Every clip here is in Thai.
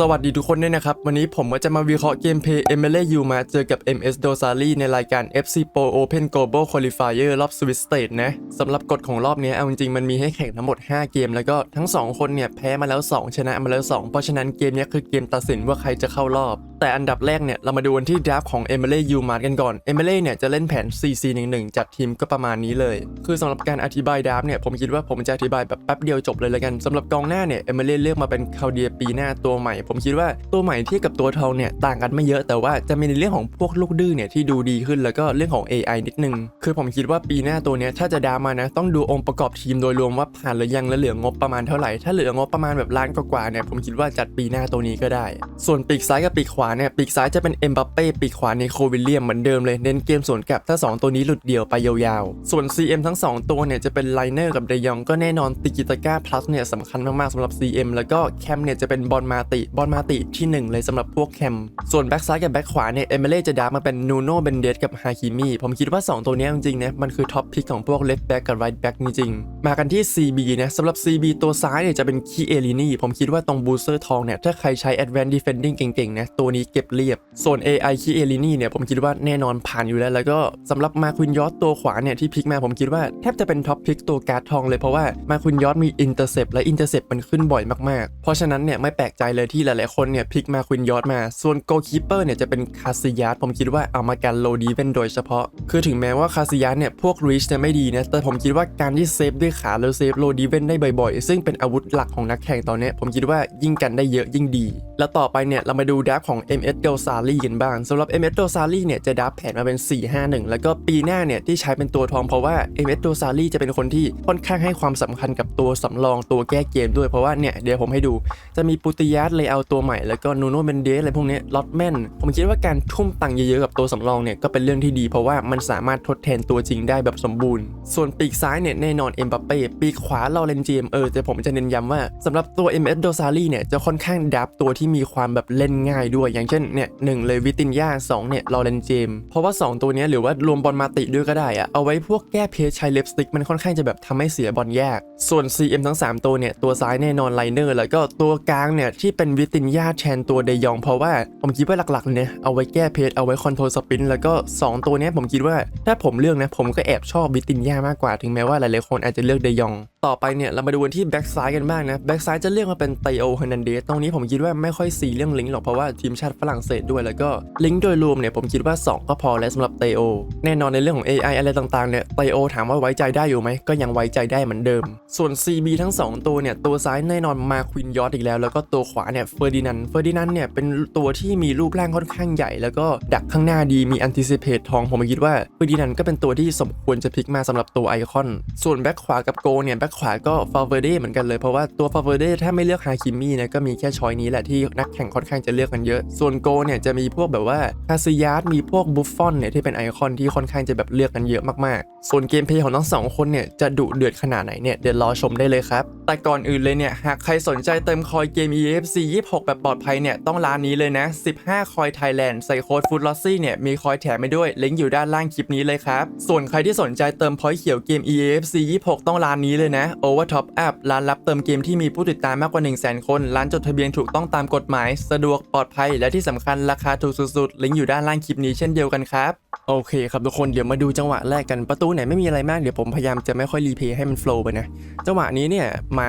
สวัสดีทุกคนด้วยนะครับ วันนี้ผมก็จะมาวิเคราะห์เกมเพย์ m l a U มาเจอกับ MS Dosari ในรายการ FC Pro Open Global Qualifier รอบ Swiss State นะสำหรับกฎของรอบนี้เอาจริงๆ มันมีให้แข่งทั้งหมด 5 เกม แล้วก็ทั้ง 2 คนเนี่ย แพ้มาแล้ว 2 ชนะมาแล้ว 2 เพราะฉะนั้นเกมนี้คือเกมตัดสินว่าใครจะเข้ารอบ แต่อันดับแรกเนี่ย เรามาดูกันที่ดราฟของ m l a U มาร์กันก่อน m l a เนี่ยจะเล่นแผน 4-4-1-1จัดทีมก็ประมาณนี้เลย คือสำหรับการอธิบายดราฟเนี่ยผมคิดว่าผมจะอธิบายแบบแป๊บเดียวจบเลยละกันสำหรับกองหน้าเนี่ย m l a เลือกมาเป็นคาเดียปีหน้าตัวใหม่ ผมคิดว่าตัวใหม่ที่กับตัวทองเนี่ยต่างกันไม่เยอะแต่ว่าจะมีในเรื่องของพวกลูกดื้อเนี่ยที่ดูดีขึ้นแล้วก็เรื่องของ AI นิดนึงคือผมคิดว่าปีหน้าตัวเนี้ยถ้าจะดรามานะต้องดูองค์ประกอบทีมโดยรวมว่าผ่านหรือยังและเหลืองบประมาณเท่าไหร่ถ้าเหลืองบประมาณแบบล้านกว่าเนี่ยผมคิดว่าจัดปีหน้าตัวนี้ก็ได้ ส่วนปีกซ้ายกับปีกขวาเนี่ยปีกซ้ายจะเป็นเอ็มบัปเป้ปีกขวาในโควิลเลียมเหมือนเดิมเลยเน้นเกมสวนกลับถ้า 2 ตัวนี้หลุดเดี่ยวไปยาวๆ ส่วน CM ทั้ง 2 ตัวเนี่ยจะเป็นไลเนอร์กับเดยองก็แน่นอนติกิตาก้าพลัสเนี่ยสำคัญมากๆสำหรับ CM แล้วก็แคมเนี่ยจะเป็นบอลมาติบอลมาติที่หนึ่งเลยสำหรับพวกแคม ส่วนแบ็กซ้ายกับแบ็กขวาเนี่ยเอเมเล่จะดามาเป็นนูโน่เบนเดสกับฮาคิมิผมคิดว่า 2 ตัวนี้จริงๆนะมันคือท็อปพิกของพวกเลฟแบ็กกับไรท์แบ็กจริงๆมากันที่ CB นะสำหรับ CB ตัวซ้ายเนี่ยจะเป็นคีเอลินีผมคิดว่าตรงบูสเตอร์ทองเนี่ยถ้าใครใช้ Advanced Defending เก่งๆนะตัวนี้เก็บเรียบ ส่วน AI คีเอลินี่เนี่ยผมคิดว่าแน่นอนผ่านอยู่แล้ว แล้วก็สำหรับมาควินยอสตัวขวาเนี่ยที่พลิกมาผมคิดว่าแทบจะเป็นท็อปพิกตัวการ์ดทองเลยเพราะว่ามาควินยอสมีอินเตอร์เซปและอินเตอร์เซปมันขึ้นบ่อยมากๆ เพราะฉะนั้นเนี่ยไม่แปลกใจเลยที่หลายๆคนเนี่ยพลิกมาควินยอสมา ส่วนโกคีเปอร์เนี่ยจะเป็นคาซิยัสผมคิดว่าเอามากันโลดีเป็นโดยเฉพาะ คือถึงแม้ว่าคาซิยัสเนี่ยพวกรีชจะไม่ดีนะแต่ผมคิดว่าการที่เซฟด้วยขาแล้วเซฟโลดีเวนได้บ่อยๆ ซึ่งเป็นอาวุธหลักของนักแข่งตอนนี้ผมคิดว่ายิ่งกันได้เยอะยิ่งดี แล้วต่อไปเนี่ยเรามาดูดับของ MS d o s a r i กันบ้างสำหรับ MS d o s a r i เนี่ยจะดับแผนมาเป็น 4-5-1 แล้วก็ปีหน้าเนี่ยที่ใช้เป็นตัวทองเพราะว่า MS d o s a r i จะเป็นคนที่ค่อนข้างให้ความสำคัญกับตัวสำรองตัวแก้เกมด้วยเพราะว่าเนี่ยเดี๋ยวผมให้ดูจะมีปุติยัสเลยเอาตัวใหม่แล้วก็นูโนเบนเดสอะไรพวกนี้ล็อตแมนผมคิดว่าการทุ่มตังค์เยอะๆกับตัวสำรองเนี่ยก็เป็นเรื่องที่ดี เพราะว่ามันสามารถทดแทนตัวจริงได้แบบสมบูรณ์ ส่วนปีกซ้ายเนี่ยแน่นอนเอ็มบัปเป้ปีกขวาเราเลนเจมเออแต่ผมจะเน้นย้ำว่าสำหรับตัว MS d o s a r i เนี่ยจะค่อนข้างดับตัวที่มีความแบบเล่นง่ายด้วยอย่างเช่นเนี่ยหนึ่งเลยวิตินยาสองเนี่ยลอเรนเจม เพราะว่า 2 ตัวนี้หรือว่ารวมบอลมาติด้วยก็ได้อะเอาไว้พวกแก้เพจใช้เล็บสติกมันค่อนข้างจะแบบทำให้เสียบอลยาก ส่วน CM ทั้ง 3 ตัวเนี่ยตัวซ้ายแน่นอนไลเนอร์แล้วก็ตัวกลางเนี่ยที่เป็นวิตินยาแทนตัวเดยอง เพราะว่าผมคิดว่าหลักๆเนี่ยเอาไว้แก้เพจเอาไว้คอนโทรลสปินแล้วก็ 2 ตัวนี้ผมคิดว่าถ้าผมเลือกนะผมก็แอบชอบวิตินยามากกว่าถึงแม้ว่าหลายๆคนอาจจะเลือกเดยอง ต่อไปเนี่ยเรามาดูที่แบ็กซ้ายกันบ้างนะแบ็กซ้ายจะเลือกมาเป็นไตโอเฮนันเดสตรงนี้ผมคิดว่าไม่ค่อยซีเรื่องลิงก์หรอกเพราะว่าทีมชาติฝรั่งเศสด้วย แล้วก็ลิงก์โดยรวมเนี่ยผมคิดว่า 2 ก็พอแล้วสำหรับเตโอแน่นอนในเรื่องของ AI อะไรต่างๆเนี่ยเตโอถามว่าไว้ใจได้อยู่ไหมก็ยังไว้ใจได้เหมือนเดิม ส่วน CB ทั้ง 2 ตัวเนี่ยตัวซ้ายแน่นอนมาควินยอสอีกแล้ว แล้วก็ตัวขวาเนี่ยเฟอร์ดินันเฟอร์ดินันเนี่ยเป็นตัวที่มีรูปร่างค่อนข้างใหญ่ แล้วก็ดักข้างหน้าดีมี anticipate ทองผมคิดว่าเฟอร์ดินันก็เป็นตัวที่สมควรจะพลิกมาสำหรับตัวไอคอน ส่วนแบ็คขวากับโกเนี่ยแบ็คขวาก็ฟาเวเดเหมือนกันเลยเพราะว่าตัวฟาเวเดถ้าไม่เลือกฮาคิมี่นะก็มีแค่ช้อยนี้แหละที่นักแข่งค่อนข้างจะเลือกกันเยอะส่วนโกเนี่ยจะมีพวกแบบว่าคาซิยาสมีพวกบุฟฟอนเนี่ยที่เป็นไอคอนที่ค่อนข้างจะแบบเลือกกันเยอะมากๆ ส่วนเกมเพย์ของทั้งสองคนเนี่ยจะดุเดือดขนาดไหนเนี่ยเดี๋ยวรอชมได้เลยครับ แต่ก่อนอื่นเลยเนี่ยหากใครสนใจเติมคอยเกม EFC 26 แบบปลอดภัยเนี่ยต้องร้านนี้เลยนะ 15 คอยไทยแลนด์ใส่โค้ดฟูดลอซี่เนี่ยมีคอยแถมไปด้วยลิงก์อยู่ด้านล่างคลิปนี้เลยครับ ส่วนใครที่สนใจเติมพอยเขียวเกม EFC 26 ต้องร้านนี้เลยนะ Over Top Up ร้านรับเติมเกมที่มีผู้ติดตามมากกว่า 1 0 0 0 0 0คนร้านจดทะเบียนถูกต้องตามกฎหมาย สะดวกปลอดภัยและที่สำคัญราคาถูกสุดๆ ลิงก์อยู่ด้านล่างคลิปนี้เช่นเดียวกันครับ โอเคครับทุกคนเดี๋ยวมาดูจังหวะแรกกันประตูไหนไม่มีอะไรมากเดี๋ยวผมพยายามจะไม่ค่อยรีเพย์ให้มันโฟล์ไปนะ จังหวะนี้เนี่ยมา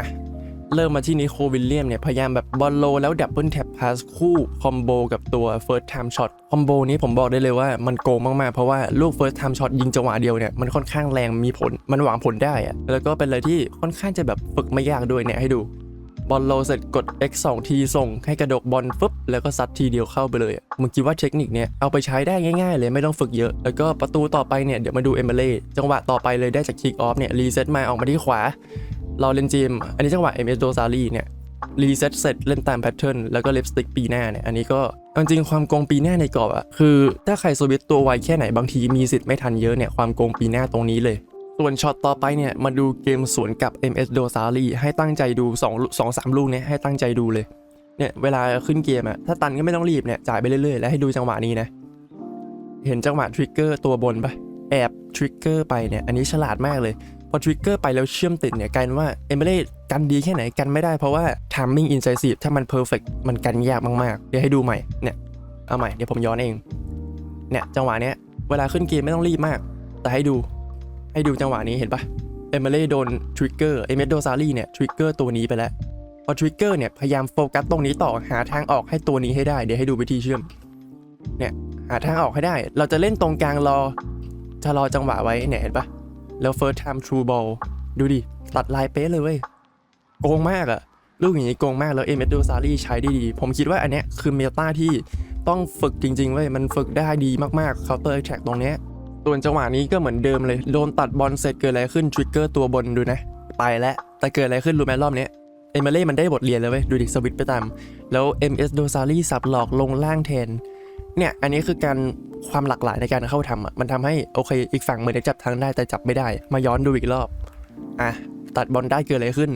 เริ่มมาที่นิโควิลเลียมเนี่ย พยายามแบบบอลโล แล้วดับเบิลแท็บพาสคู่คอมโบกับตัวเฟิร์สไทม์ช็อตคอมโบนี้ผมบอกได้เลยว่ามันโกงมาก ๆ เพราะว่าลูกเฟิร์สไทม์ช็อตยิงจังหวะเดียวเนี่ย มันค่อนข้างแรงมีผลมันหวังผลได้อะแล้วก็เป็นอะไรที่ค่อนข้างจะแบบฝึกไม่ยากด้วยเนี่ยให้ดู บอลโลเสร็จกด X 2ทีส่งให้กระดกบอลฟึบแล้วก็ซัดทีเดียวเข้าไปเลยมึงคิดว่าเทคนิคเนี่ยเอาไปใช้ได้ง่ายๆ เลยไม่ต้องฝึกเยอะ แล้วก็ประตูต่อไปเนี่ยเดี๋ยวมาดูเอมเมเล่จังหวะต่อไปเลยได้จากคิกออฟเนี่ยรีเซ็ตมาออกมาที่ขวาเราเล่นจีมอันนี้จังหวะ MS โดซารีเนี่ยรีเซ็ตเสร็จเล่นตามแพทเทิร์นแล้วก็เลฟสติกปีหน้าเนี่ยอันนี้ก็จริงความโกงปีหน้าในกรอบอะคือ ถ้าใครสวิตตัวไวแค่ไหนบางทีมีสิทธิ์ไม่ทันเยอะเนี่ยความโกงปีหน้าตรงนี้เลย ส่วนช็อตต่อไปเนี่ยมาดูเกมสวนกับ MS d o s a r i ให้ตั้งใจดู2 2 3 ลูกเนี่ยให้ตั้งใจดูเลยเนี่ยเวลาขึ้นเกมอะถ้าตันก็ไม่ต้องรีบเนี่ยจ่ายไปเรื่อยๆ แล้วให้ดูจังหวะนี้นะ เห็นจังหวะทริกเกอร์ตัวบนปะแอบทริกเกอร์ไปเนี่ยอันนี้ฉลาดมากเลย พอทริกเกอร์ไปแล้วเชื่อมติดเนี่ยกลายเป็นว่าเอเมเล่กันดีแค่ไหนกันไม่ได้เพราะว่า timing incisive ถ้ามัน perfect มันกันยากมากๆ เดี๋ยวให้ดูใหม่เนี่ยเอาใหม่เดี๋ยวผมย้อนเองเนี่ยจังหวะเนี้ยเวลาขึ้นเกมไม่ต้องรีบมาก แต่ให้ดู ให้ดูจังหวะนี้เห็นปะเอเมเล่โดนทริกเกอร์เอเมโดซารีเนี่ยทริกเกอร์ตัวนี้ไปแล้วพอทริกเกอร์เนี่ยพยายามโฟกัสตรงนี้ต่อหาทางออกให้ตัวนี้ให้ได้เดี๋ยวให้ดูวิธีเชื่อมเนี่ยหาทางออกให้ได้ เราจะเล่นตรงกลางรอจะรอจังหวะไว้เนี่ยเห็นปะแล้ว first time true ball ดูดิ ตัดลายเป๊ะเลยเว้ยโกงมากอะลูกอย่างนี้โกงมากแล้วเอเมดูซารีใช้ได้ดี ผมคิดว่าอันเนี้ยคือเมตาที่ต้องฝึกจริงๆเว้ยมันฝึกได้ดีมากๆ counter attack ตรงเนี้ย ส่วนจังหวะนี้ก็เหมือนเดิมเลย โดนตัดบอลเสร็จเกิดอะไรขึ้นทริกเกอร์ตัวบนดูนะ ไปแล้วแต่เกิดอะไรขึ้นรู้ไหมรอบนี้เอเมเล่มันได้บทเรียนเลยเว้ยดูดิสวิตไปตาม แล้ว MS โดซารีสับหลอกลงล่างแทนเนี่ยอันนี้คือการความหลากหลายในการเข้าทำมันทำให้โอเคอีกฝั่งเหมือนจะจับทางได้แต่จับไม่ได้ มาย้อนดูอีกรอบอะตัดบอลได้เกิดอะไรขึ้น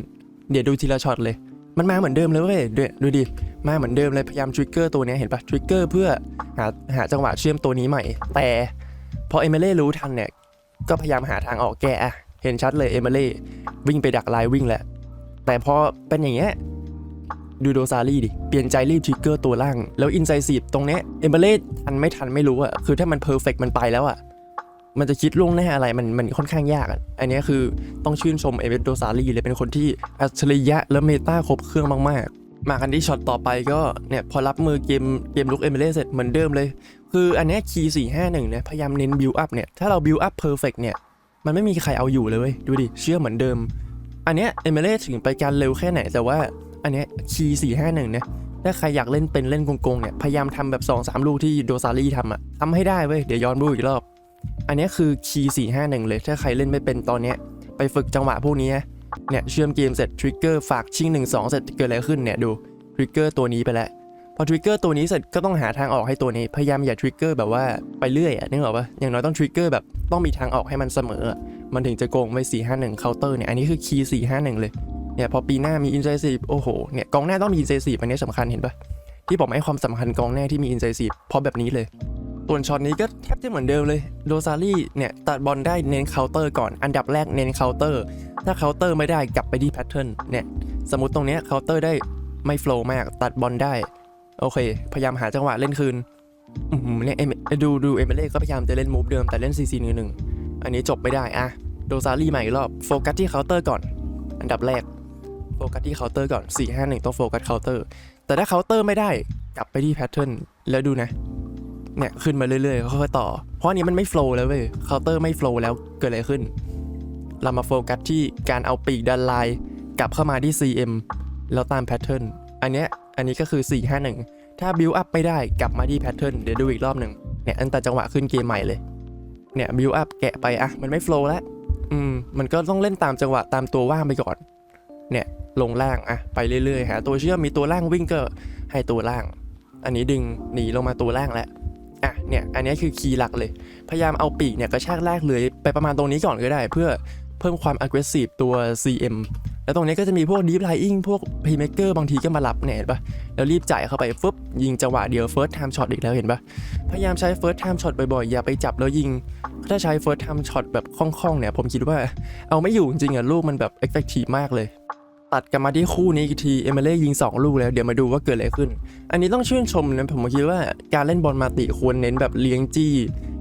เดี๋ยวดูทีละช็อตเลย มันมาเหมือนเดิมเลยเว้ยดูดูดิมาเหมือนเดิมเลยพยายามทริกเกอร์ตัวนี้เห็นปะทริกเกอร์เพื่อหาหาจังหวะเชื่อมตัวนี้ใหม่ แต่ พอเอเมเล่รู้ทันเนี่ย ก็พยายามหาทางออกแก้อะเห็นชัดเลยเอเมเล่วิ่งไปดักไลน์วิ่งแหละ แต่พอเป็นอย่างเงี้ยดูโดซารี่ดิ เปลี่ยนใจรีบทริกเกอร์ตัวล่าง แล้วอินไซซีฟตรงเนี้ยเอเมเล่ทันไม่ทันไม่รู้อะคือถ้ามันเพอร์เฟกมันไปแล้วอะมันจะคิดล่วงหน้าอะไรมันมันค่อนข้างยากอะอันนี้คือต้องชื่นชมเอเมโดซารี่เลยเป็นคนที่อัจฉริยะและเมตาครบเครื่องมากๆ มากันที่ช็อตต่อไปก็เนี่ยพอรับมือเกมเกมลุกเอเมเล่เสร็จเหมือนเดิมเลย คืออันนี้คีย์สี่ห้าหนึ่งเนี่ยพยายามเน้นบิวอัพเนี่ย ถ้าเราบิวอัพเพอร์เฟกเนี่ย มันไม่มีใครเอาอยู่เลยดูดิ เชื่อเหมือนเดิม อันเนี้ยเอเมเล่ถึงไปการเร็วแค่ไหน แต่ว่าอันเนี้ยคีย์สี่ห้าหนึ่งเนี่ยถ้าใครอยากเล่นเป็นเล่นโกงๆเนี่ย พยายามทำแบบ2อสามลูกที่โดซารี่ทำอะทำให้ได้เว้ย เดี๋ยวย้อนดูอีกรอบ อันนี้คือคีย์สี่ห้าหนึ่งเลย ถ้าใครเล่นไม่เป็นตอนเนี้ยไปฝึกจังหวะพวกนี้เนี่ยเชื่อมเกมเสร็จทริกเกอร์ฝากชิงหนึ่งสองเสร็จเกิดอะไรขึ้นเนี่ยดูทริกเกอร์ตัวนี้ไปแล้ว พอทริกเกอร์ตัวนี้เสร็จก็ต้องหาทางออกให้ตัวนี้ พยายามอย่าทริกเกอร์แบบว่าไปเรื่อยอะนึกออกปะอย่างน้อยต้องทริกเกอร์แบบต้องมีทางออกให้มันเสมอ มันถึงจะโกงไว้สี่ห้าหนึ่งเคาน์เตอร์เนี่ย อันนี้คือคีย์สี่ห้าหนึ่งเลย เนี่ยพอปีหน้ามี incisive โอ้โห เนี่ยกองหน้าต้องมี incisive อันนี้สำคัญเห็นปะที่ผมให้ความสำคัญกองหน้าที่มี incisive เพราะแบบนี้เลยส่วนช็อตนี้ก็แทบจะเหมือนเดิมเลยโดซารี่เนี่ยตัดบอลได้เน้นเคาน์เตอร์ก่อน อันดับแรกเน้นเคาน์เตอร์ ถ้าเคาน์เตอร์ไม่ได้กลับไปที่แพทเทิร์นเนี่ยสมมติตรงเนี้ยเคาน์เตอร์ได้ไม่โฟล์มากตัดบอลได้ โอเค พยายามหาจังหวะเล่นคืนอือหือเนี่ยเอเมดูดูเอเมเล่ก็พยายามจะเล่นมูฟเดิมแต่เล่นซีซีหนึ่งหนึ่งอันนี้จบไม่ได้อะโดซารี่ใหม่อีกรอบโฟกัสที่เคาน์เตอร์ก่อน อันดับแรกโฟกัสที่เคาน์เตอร์ก่อน4 5 1ต้องโฟกัสเคาน์เตอร์ แต่ถ้าเคาน์เตอร์ไม่ได้กลับไปที่แพทเทิร์นแล้วดูนะ เนี่ยขึ้นมาเรื่อยๆค่อยๆต่อ เพราะอันนี้มันไม่โฟล์แล้วเว้ยเคาน์เตอร์ไม่โฟล์แล้วเกิดอะไรขึ้น เรามาโฟกัสที่การเอาปีกดันไลน์กลับเข้ามาที่ CM แล้วตามแพทเทิร์นอันเนี้ย อันนี้ก็คือ 4 5 1 ถ้าบิวอัพไม่ได้กลับมาที่แพทเทิร์นเดี๋ยวดูอีกรอบหนึ่งเนี่ยอันแต่จังหวะขึ้นเกมใหม่เลย เนี่ยบิวอัพแกะไปอะมันไม่โฟล์แล้วอืมมันก็ต้องเล่นตามจังหวะตามตัวว่างไปก่อน เนี่ยลงล่างอะไปเรื่อยๆหาตัวเชื่อมมีตัวล่างวิ่งก็ให้ตัวล่าง อันนี้ดึงหนีลงมาตัวล่างแล้วอะเนี่ยอันนี้คือคีย์หลักเลย พยายามเอาปีกเนี่ยกระชากลากเลยไปประมาณตรงนี้ก่อนก็ได้ เพื่อเพิ่มความ aggressive ตัว CM แล้วตรงนี้ก็จะมีพวก deep lying พวก playmaker บางทีก็มารับเนี่ยเห็นปะแล้วรีบจ่ายเข้าไปฟึบยิงจังหวะเดียว first time shot อีกแล้วเห็นปะพยายามใช้ first time shot บ่อยๆ อย่าไปจับแล้วยิง ถ้าใช้ first time shot แบบคล่องๆเนี่ยผมคิดว่าเอาไม่อยู่จริงๆอะลูกมันแบบ effective มากเลยตัดกลับมาที่คู่นี้อีกทีเอเมเล่ยิง 2 ลูกแล้วเดี๋ยวมาดูว่าเกิดอะไรขึ้น อันนี้ต้องชื่นชมนะผมคิดว่าการเล่นบอลมาติควรเน้นแบบเลี้ยงจี้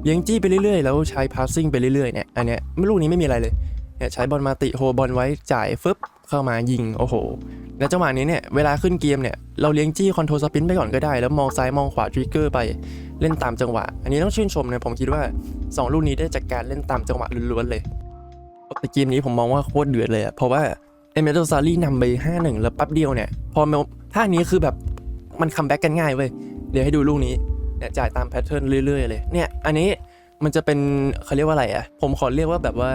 เลี้ยงจี้ไปเรื่อยๆ แล้วใช้พาสซิ่งไปเรื่อยๆเนี่ยอันเนี้ยลูกนี้ไม่มีอะไรเลยเนี่ยใช้บอลมาติโฮบอลไว้จ่ายฟึบ เข้ามายิงโอ้โหแล้วจังหวะนี้เนี่ยเวลาขึ้นเกมเนี่ยเราเลี้ยงจี้คอนโทรลสปินไปก่อนก็ได้ แล้วมองซ้ายมองขวาทริกเกอร์ไปเล่นตามจังหวะ อันนี้ต้องชื่นชมนะผมคิดว่าสองลูกนี้ได้จากการเล่นตามจังหวะล้วนๆเลยแต่เกมนี้ผมมองว่าโคตรเดือดเลยอะเพราะว่าเอเมโดซารี่นำไป5-1 แล้วปั๊บเดียวเนี่ยพอมลท่านี้คือแบบมันคัมแบ็กกันง่ายเว้ยเดี๋ยวให้ดูลูกนี้เนี่ยจ่ายตามแพทเทิร์นเรื่อยๆเลยเนี่ยอันนี้มันจะเป็นเขาเรียกว่าอะไรอะผมขอเรียกว่าแบบว่า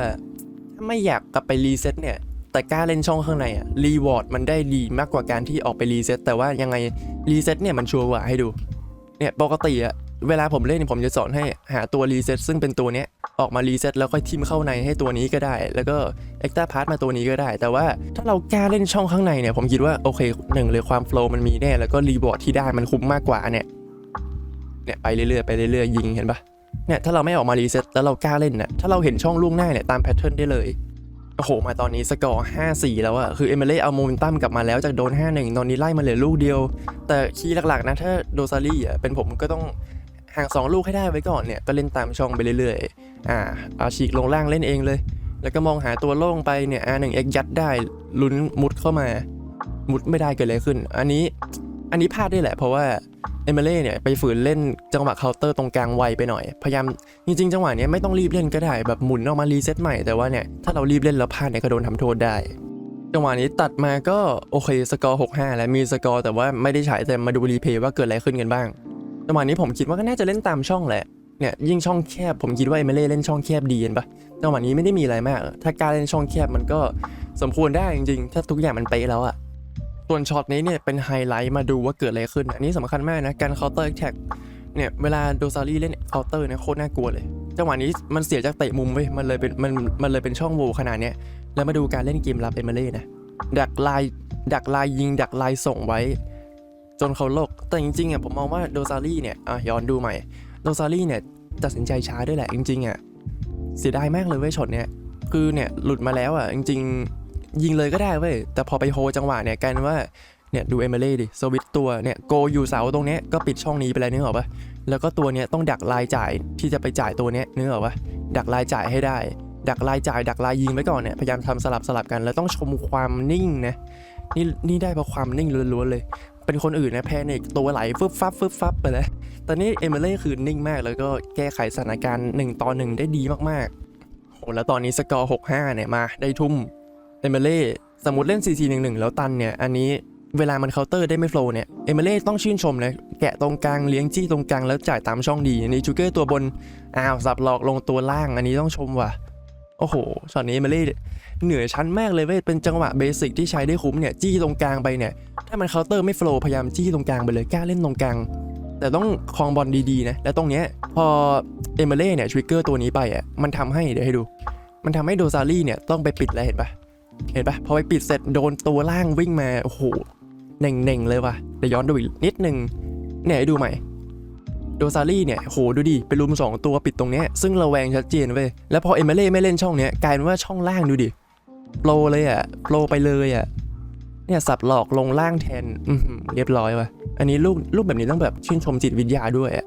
ถ้าไม่อยากกลับไปรีเซ็ตเนี่ย แต่กล้าเล่นช่องข้างในอะรีวอร์ดมันได้ดีมากกว่าการที่ออกไปรีเซ็ตแต่ว่ายังไงรีเซ็ตเนี่ยมันชัวร์กว่าให้ดู เนี่ยปกติอะเวลาผมเล่นผมจะสอนให้หาตัวรีเซ็ตซึ่งเป็นตัวเนี้ยออกมารีเซ็ตแล้วค่อยทิมเข้าในให้ตัวนี้ก็ได้ แล้วก็เอ็กซ์ตร้าพาร์ตมาตัวนี้ก็ได้ แต่ว่าถ้าเรากล้าเล่นช่องข้างในเนี่ยผมคิดว่าโอเคหนึ่งเลยความโฟล์มันมีแน่แล้วก็รีบอร์ดที่ได้มันคุ้มมากกว่าเนี่ยเนี่ยไปเรื่อยๆไปเรื่อยๆยิงเห็นปะเนี่ยถ้าเราไม่ออกมารีเซ็ตแล้วเรากล้าเล่นน่ะถ้าเราเห็นช่องล่วงหน้าเนี่ยตามแพทเทิร์นได้เลย โอ้โห มาตอนนี้สกอร์ 5-4 แล้วอะคือเอเมเล่เอาโมเมนตัมกลับมาแล้วจากโดน 5-1 ตอนนี้ไล่มาเหลือลูกเดียว แต่คีย์หลักๆ นะ ถ้าโดซารี่อะเป็นผมก็ต้องห่าง 2 ลูกให้ได้ไว้ก่อนเนี่ย ก็เล่นตามช่องไปเรื่อยๆ อ่าอาฉีกลงล่างเล่นเองเลย แล้วก็มองหาตัวโล่งไปเนี่ย R1X ยัดได้ลุ้นมุดเข้ามา มุดไม่ได้เกิดอะไรขึ้น อันนี้อันนี้พลาดได้แหละ เพราะว่า เอเมเล่เนี่ยไปฝืนเล่นจังหวะเคาน์เตอร์ตรงกลางไวไปหน่อย พยายามจริงๆจังหวะเนี้ยไม่ต้องรีบเล่นก็ได้แบบหมุนออกมารีเซ็ตใหม่แต่ว่าเนี่ยถ้าเรารีบเล่นแล้วพลาดเนี่ยก็โดนทำโทษได้ จังหวะนี้ตัดมาก็โอเคสกอร์6-5 แล้วมีสกอร์แต่ว่าไม่ได้ฉายแต่มาดูรีเพย์ว่าเกิดอะไรขึ้นกันบ้าง จังหวะนี้ผมคิดว่าก็น่าจะเล่นตามช่องแหละเนี่ยยิ่งช่องแคบผมคิดว่าเอเมเล่เล่นช่องแคบดีเห็นปะจังหวะนี้ไม่ได้มีอะไรมาก ถ้าการเล่นช่องแคบมันก็สมควรได้จริงๆ ถ้าทุกอย่างมันเป๊ะแล้วอะ ส่วนช็อตนี้เนี่ยเป็นไฮไลท์มาดูว่าเกิดอะไรขึ้น อันนี้สำคัญมากนะ การเคาน์เตอร์แท็กเนี่ยเวลาโดซารี่เล่นเคาน์เตอร์เนี่ยโคตรน่ากลัวเลย จังหวะนี้มันเสียจากเตะมุมเว้ยมันเลยเป็นมันมันเลยเป็นช่องโหว่ขนาดเนี้ยแล้วมาดูการเล่นเกมรับเอเมเล่นะดักลายดักลายยิง ดักลายส่งไว้ จนเขาโลกแต่จริงๆอะผมมองว่าโดซารี่เนี่ยอะย้อนดูใหม่โดซารี่เนี่ยตัดสินใจช้าด้วยแหละจริงๆอะเสียดายมากเลยเว้ยช็อตเนี่ยคือเนี่ยหลุดมาแล้วอะจริงๆ ยิงเลยก็ได้เว้ยแต่พอไปโฮจังหวะเนี่ยกลายเป็นว่าเนี่ยดูเอเมเล่ดิสวิตตัวเนี่ยโกอยู่เสาตรงเนี้ยก็ปิดช่องนี้ไปเลยนึกออกปะแล้วก็ตัวเนี้ยต้องดักลายจ่ายที่จะไปจ่ายตัวเนี้ยนึกออกปะดักลายจ่ายให้ได้ ดักลายจ่าย ดักลายยิงไว้ก่อนเนี่ยพยายามทำสลับสลับกัน แล้วต้องชมความนิ่งนะนี่นี่ได้เพราะความนิ่งล้วนๆเลย เป็นคนอื่นนะแพนิกตัวไหลฟึบฟับฟึบฟับไปเลยตอนนี้เอเมเล่คือนิ่งมากแล้วก็แก้ไขสถานการณ์1ต่อ1ได้ดีมากๆโหแล้วตอนนี้สกอร์6-5เนี่ยมาได้ทุ่ม เอเมเล่สมมติเล่น 4-4-1-1 แล้วตันเนี่ย อันนี้เวลามันเคาน์เตอร์ได้ไม่โฟล์เนี่ย เอเมเล่ต้องชื่นชมนะ แกะตรงกลางเลี้ยงจี้ตรงกลางแล้วจ่ายตามช่องดีอันนี้จูเกอร์ตัวบน อ้าวสับหลอกลงตัวล่างอันนี้ต้องชมว่ะ โอ้โหช็อตนี้เอเมเล่เหนือชั้นมากเลยเว้ยเป็นจังหวะเบสิกที่ใช้ได้คุ้มเนี่ยจี้ตรงกลางไปเนี่ยถ้ามันเคาน์เตอร์ไม่โฟล์พยายามจี้ตรงกลางไปเลยกล้าเล่นตรงกลางแต่ต้องคลองบอลดีๆนะแล้วตรงเนี้ยพอเอเมเล่เนี่ยทริกเกอร์ตัวนี้ไปอะมันทำให้เดี๋ยวให้ดู มันทำให้โดซารี่เนี่ยต้องไปปิดแล้วเห็นปะ เห็นปะพอไปปิดเสร็จโดนตัวล่างวิ่งมา โอ้โหเน่งๆเลยว่ะเดี๋ยวย้อนดูอีกนิดนึงเนี่ยให้ดูใหม่โดซารี่เนี่ยโหดูดิไปรุมสองตัวปิดตรงเนี้ยซึ่งระแวงชัดเจนเว้ยแล้วพอเอเมเล่ไม่เล่นช่องเนี้ยกลายเป็นว่าช่องล่างดูดิโปรเลยอะโปรไปเลยอะเนี่ยสับหลอกลงล่างแทนอือหือเรียบร้อยว่ะอันนี้ลูกลูกแบบนี้ต้องแบบชื่นชมจิตวิทยาด้วยอะ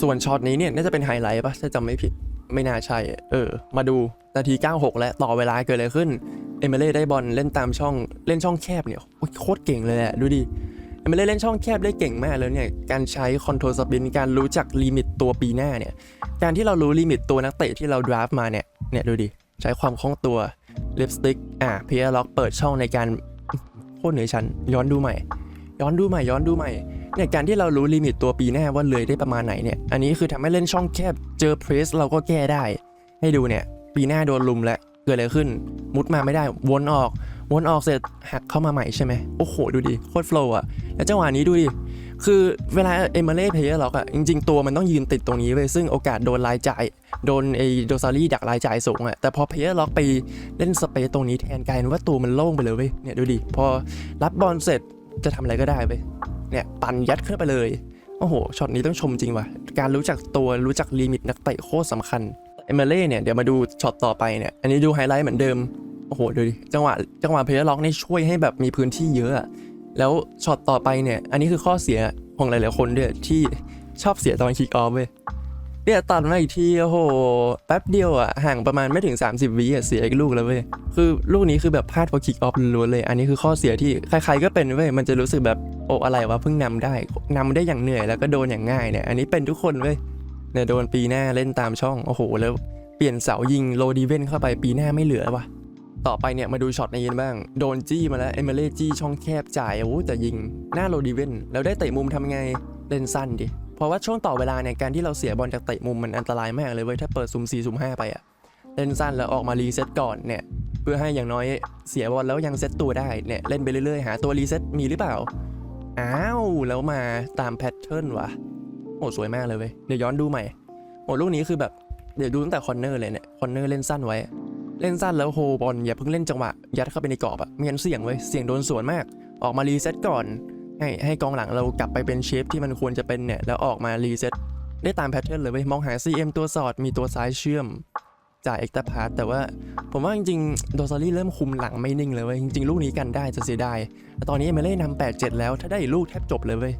ส่วนช็อตนี้เนี่ยน่าจะเป็นไฮไลท์ปะถ้าจำไม่ผิดไม่น่าใช่ เออ มาดู นาที 96 แล้วต่อเวลาเกิดอะไรขึ้น เอเมเล่ได้บอลเล่นตามช่องเล่นช่องแคบเนี่ยโคตรเก่งเลยอะดูดิเอเมเล่เล่นช่องแคบได้เก่งมากเลยเนี่ยการใช้คอนโทรลสปินการรู้จักลิมิตตัวปีหน้าเนี่ยการที่เรารู้ลิมิตตัวนักเตะที่เราดราฟมาเนี่ยเนี่ยดูดิใช้ความคล่องตัวลิปสติกอะเพียร์ล็อกเปิดช่องในการโคตรเหนือชั้นย้อนดูใหม่ ย้อนดูใหม่ย้อนดูใหม่เนี่ยการที่เรารู้ลิมิตตัวปีหน้าว่าเลยได้ประมาณไหนเนี่ย อันนี้คือทำให้เล่นช่องแคบ เจอเพรสเราก็แก้ได้ ให้ดูเนี่ย ปีหน้าโดนลุมแล้วเกิดอะไรขึ้น มุดมาไม่ได้ วนออก วนออกเสร็จหักเข้ามาใหม่ใช่ไหมโอ้โห ดูดิ โคตรโฟล์อะแล้วจังหวะนี้ดูดิ คือเวลาเอเมเล่เพลเยอร์ล็อกอะจริง ๆ ตัวมันต้องยืนติดตรงนี้เว้ยซึ่งโอกาสโดนรายจ่าย โดนไอโดซารี่ดักรายจ่ายสูงอะแต่พอเพลเยอร์ล็อกไปเล่นสเปซตรงนี้แทนกลายเป็นว่าตัวมันโล่งไปเลยเว้ย เนี่ยดูดิ พอรับบอลเสร็จจะทำอะไรก็ได้เว้ย เนี่ยปั่นยัดขึ้นไปเลย โอ้โห ช็อตนี้ต้องชมจริงว่ะ การรู้จักตัวรู้จักลิมิตนักเตะโคตรสำคัญ เอเมเล่เนี่ยเดี๋ยวมาดูช็อตต่อไปเนี่ยอันนี้ดูไฮไลท์เหมือนเดิมโอ้โหดูดิจังหวะจังหวะเพลเยอร์ล็อกนี่ช่วยให้แบบมีพื้นที่เยอะแล้วช็อตต่อไปเนี่ยอันนี้คือข้อเสียของหลายๆคนด้วยที่ชอบเสียตอนคิกออฟเว้ยเนี่ยตัดมาอีกทีโอ้โหแป๊บเดียวอะห่างประมาณไม่ถึง 30วิอะเสียอีกลูกแล้วเว้ยคือลูกนี้คือแบบพลาดเพราะคิกออฟล้วนเลย อันนี้คือข้อเสียที่ใครๆก็เป็นเว้ยมันจะรู้สึกแบบโอ้อะไรวะเพิ่งนำได้นำได้อย่างเหนื่อยแล้วก็โดนอย่างง่ายเนี่ยอันนี้เป็นทุกคนเว้ย เนี่ยโดนปีหน้าเล่นตามช่อง โอ้โห แล้วเปลี่ยนเสายิงโลดีเว่นเข้าไปปีหน้าไม่เหลือว่ะ ต่อไปเนี่ยมาดูช็อตในี้กันบ้าง โดนจี้มาแล้ว เอเมเล่จี้ช่องแคบจ่ายโอ้โหแต่ยิง หน้าโรดีเวนแล้วได้เตะมุมทำไง เล่นสั้นดิ เพราะว่าช่วงต่อเวลาเนี่ยการที่เราเสียบอลจากเตะมุมมันอันตรายมากเลยเว้ยถ้าเปิดซุม4ซุม5ไปอะเล่นสั้นแล้วออกมารีเซ็ตก่อนเนี่ยเพื่อให้อย่างน้อยเสียบอลแล้วยังเซ็ตตัวได้เนี่ยเล่นไปเรื่อยๆหาตัวรีเซ็ตมีหรือเปล่าอ้าวแล้วมาตามแพทเทิร์นว่ะ โอ้สวยมากเลยเว้ยเดี๋ยวย้อนดูใหม่โอ้ลูกนี้คือแบบเดี๋ยวดูตั้งแต่คอนเนอร์เลยเนี่ยคอนเนอร์เล่นสั้นไว้ เล่นสั้นแล้วโฮบอลอย่าเพิ่งเล่นจังหวะยัดเข้าไปในกรอบอะไม่งั้นเสี่ยงเว้ยเสี่ยงโดนสวนมาก ออกมารีเซ็ตก่อน ให้ให้กองหลังเรากลับไปเป็นเชฟที่มันควรจะเป็นเนี่ยแล้วออกมารีเซ็ตได้ตามแพทเทิร์นเลยเว้ยมองหา CM ตัวสอดมีตัวซ้ายเชื่อมจ่ายเอ็กตาพาร์แต่ว่าผมว่าจริงๆโดซารี่เริ่มคุมหลังไม่นิ่งเลยเว้ยจริงๆ ลูกนี้กันได้จะเสียดายแต่ตอนนี้เอเมเล่นำ8-7 แล้วถ้าได้อีกลูกแทบจบเลยเว้ย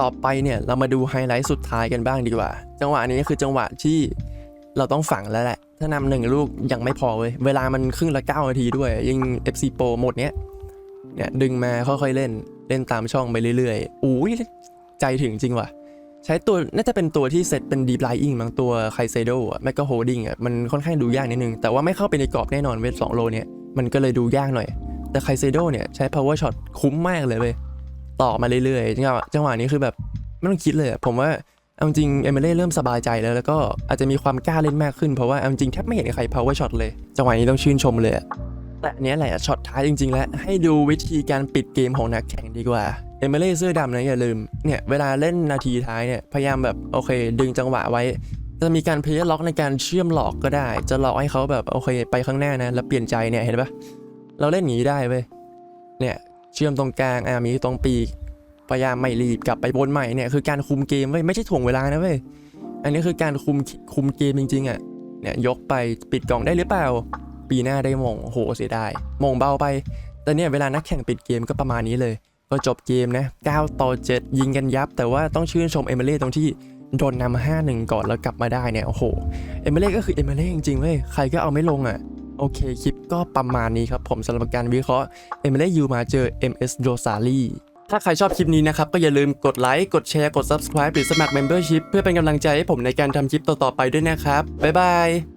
ต่อไปเนี่ยเรามาดูไฮไลท์สุดท้ายกันบ้างดีกว่า จังหวะนี้คือจังหวะที่เราต้องฝังแล้วแหละ ถ้านำหนึ่งลูกยังไม่พอเว้ย เวลามันครึ่งละ9นาทีด้วย ยิง FC Pro หมดเนี้ยเนี่ยดึงมาค่อยๆเล่นเล่นตามช่องไปเรื่อยๆอุ้ยใจถึงจริงว่ะ ใช้ตัวน่าจะเป็นตัวที่เซตเป็น Deep Lying บางตัวไคเซโดอะแมกก็โฮดิ้งอะมันค่อนข้างดูยากนิดนึง แต่ว่าไม่เข้าไปในกรอบแน่นอนเวท2โลเนี่ยมันก็เลยดูยากหน่อย แต่ไคเซโดเนี่ยใช้ power shot คุ้มมากเลยเว้ย ต่อมาเรื่อยๆจังหวะจังหวะนี้คือแบบไม่ต้องคิดเลยผมว่าเอาจริงเอเมเล่เริ่มสบายใจแล้วแล้วก็อาจจะมีความกล้าเล่นมากขึ้นเพราะว่าเอาจริงแทบไม่เห็นใคร power shot เลย จังหวะนี้ต้องชื่นชมเลยแต่อันเนี้ยแหละช็อตท้ายจริง ๆ แล้วให้ดูวิธีการปิดเกมของนักแข่งดีกว่าเอเมเล่เสื้อดำนะอย่าลืมเนี่ยเวลาเล่นนาทีท้ายเนี่ยพยายามแบบโอเค ดึงจังหวะไว้ จะมีการเพย์ล็อกในการเชื่อมหลอกก็ได้ จะหลอกให้เขาแบบโอเค ไปข้างหน้านะแล้วเปลี่ยนใจเนี่ยเห็นปะเราเล่นอย่างนี้ได้เว้ยเนี่ย เชื่อมตรงกลางอะมีตรงปีกพยายามไม่รีบกลับไปบนใหม่เนี่ยคือการคุมเกมเว้ยไม่ใช่ถ่วงเวลานะเว้ยอันนี้คือการคุมคุมเกมจริงๆอะเนี่ยยกไปปิดกล่องได้หรือเปล่า ปีหน้าได้มงโอ้โหเสียดายมงเบาไปแต่เนี่ยเวลานักแข่งปิดเกมก็ประมาณนี้เลย ก็จบเกมนะ9ต่อ 7 ยิงกันยับ แต่ว่าต้องชื่นชมเอเมเล่ตรงที่โดนนำ5 1 ก่อนแล้วกลับมาได้เนี่ยโอ้โหเอเมเล่ก็คือเอเมเล่จริงๆเว้ยใครก็เอาไม่ลงอะ โอเคคลิปก็ประมาณนี้ครับผมสำหรับการวิเคราะห์เอเมเล่ยูมาเจอ MS r o s a r i ถ้าใครชอบคลิปนี้นะครับ ก็อย่าลืมกดไลค์ กดแชร์ กด subscribe หรือสมัคร membership เพื่อเป็นกำลังใจให้ผมในการทำคลิปต่อๆไปด้วยนะครับ บ๊ายบาย